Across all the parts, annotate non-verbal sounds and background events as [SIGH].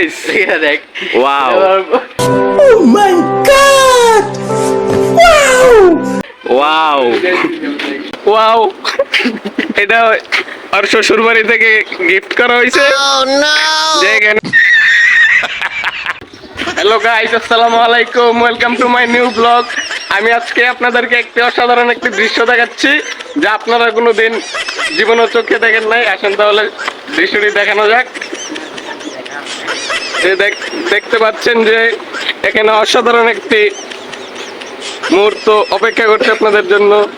Guys দেখ wow wow wow এটা আর শ্বশুর বাড়ি থেকে গিফট করা হয়েছে। হ্যালো গাইস আসসালামু আলাইকুম। Welcome to my new blog আমি আজকে আপনাদেরকে একটি অসাধারণ একটি দৃশ্য দেখাচ্ছি যা আপনারা কোনো দিন জীবনের চোখে দেখেন নাই। আসেন তাহলে দৃশ্যটি দেখানো যাক। যে দেখ- দেখতে পাচ্ছেন যে এখানে অসাধারণ একটি মুহূর্ত অপেক্ষা করছে আপনাদের জন্য।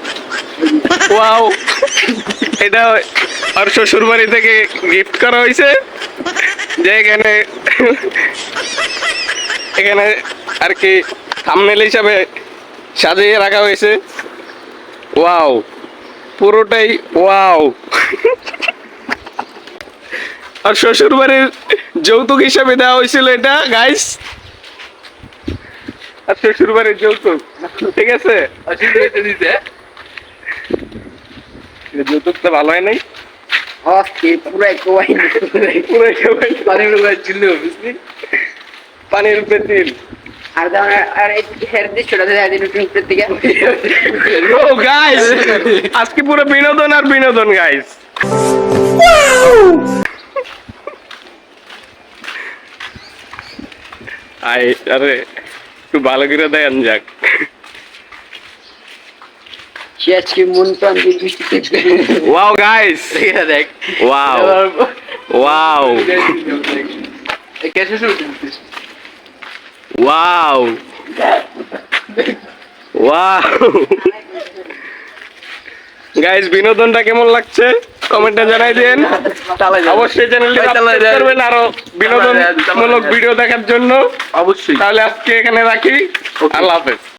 ওয়াও! এটা আর শ্বশুর বাড়ি থেকে গিফট করা হয়েছে। যে এখানে এখানে আর কি থামনেল হিসাবে সাজিয়ে রাখা হয়েছে। ওয়াও! পুরোটাই ওয়াও! আর শ্বশুর বাড়ির যৌতুক হিসাবে দেওয়া হয়েছিল এটা গাইস আর শ্বশুর বাড়ির যৌতুক। ঠিক আছে? দিতে। যৌতুক তো ভালো হয় নাই? একেবারে পানির উপরে পানির উপরে তিল। আর গাইস [LAUGHS] আজকে পুরো বিনোদন আর বিনোদন গাইস আই আরে একটু ভালো করে দেন যাক। আজকে মন প্রাণ দিয়ে বৃষ্টিতে ওয়াও গাইস দেখ wow wow wow wow guys বিনোদনটা কেমন লাগছে? কমেন্টে জানাই দেন। অবশ্যই চ্যানেলটি করবেন আরও বিনোদনমূলক দেন। ভিডিও দেখার জন্য। অবশ্যই। তাহলে আজকে এখানে রাখি। আল্লাহ হাফেজ।